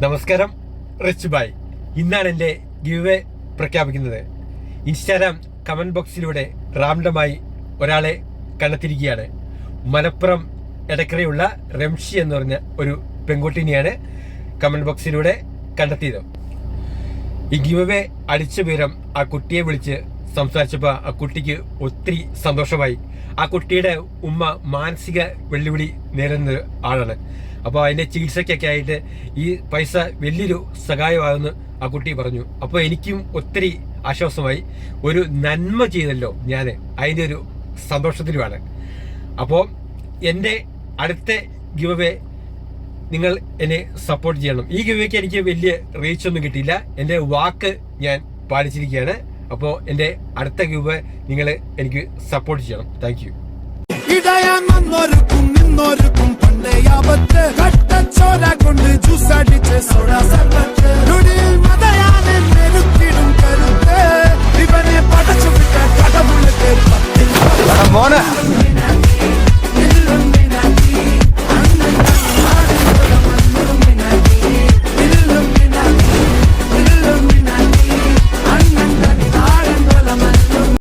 നമസ്കാരം rich bye ഇന്നാണ് എന്റെ ഗിവ് പ്രഖ്യാപിക്കുന്നത്. ഇൻസ്റ്റാഗ്രാം കമന്റ് ബോക്സിലൂടെ റാംഡമായി ഒരാളെ കണ്ടെത്തിയിരിക്കുകയാണ്. മലപ്പുറം എടക്കരയുള്ള റംഷി എന്ന് പറഞ്ഞ ഒരു പെൺകുട്ടിനെയാണ് കമന്റ് ബോക്സിലൂടെ കണ്ടെത്തിയത്. ഈ ഗിവ് അടിച്ച വിവരം ആ കുട്ടിയെ വിളിച്ച് സംസാരിച്ചപ്പോൾ ആ കുട്ടിക്ക് ഒത്തിരി സന്തോഷമായി. ആ കുട്ടിയുടെ ഉമ്മ മാനസിക വെല്ലുവിളി നേരിടുന്ന ആളാണ്. അപ്പോൾ അതിന്റെ ചികിത്സയ്ക്കൊക്കെ ആയിട്ട് ഈ പൈസ വലിയൊരു സഹായമാകുമെന്ന് ആ കുട്ടി പറഞ്ഞു. അപ്പോൾ എനിക്കും ഒത്തിരി ആശ്വാസമായി. ഒരു നന്മ ചെയ്തല്ലോ ഞാൻ അതിന്റെ ഒരു സന്തോഷത്തിലുമാണ്. അപ്പോൾ എന്റെ അടുത്ത ഗിവ് നിങ്ങൾ എന്നെ സപ്പോർട്ട് ചെയ്യണം. ഈ ഗിവേക്ക് എനിക്ക് വലിയ റീച്ച് ഒന്നും കിട്ടിയില്ല. എന്റെ വാക്ക് ഞാൻ പാലിച്ചിരിക്കുകയാണ്. അപ്പോൾ എന്റെ അടുത്ത ക്യൂബ് നിങ്ങൾ എനിക്ക് സപ്പോർട്ട് ചെയ്യണം. താങ്ക് യു ഇവനെ പടച്ചു വിട്ട മോനെ.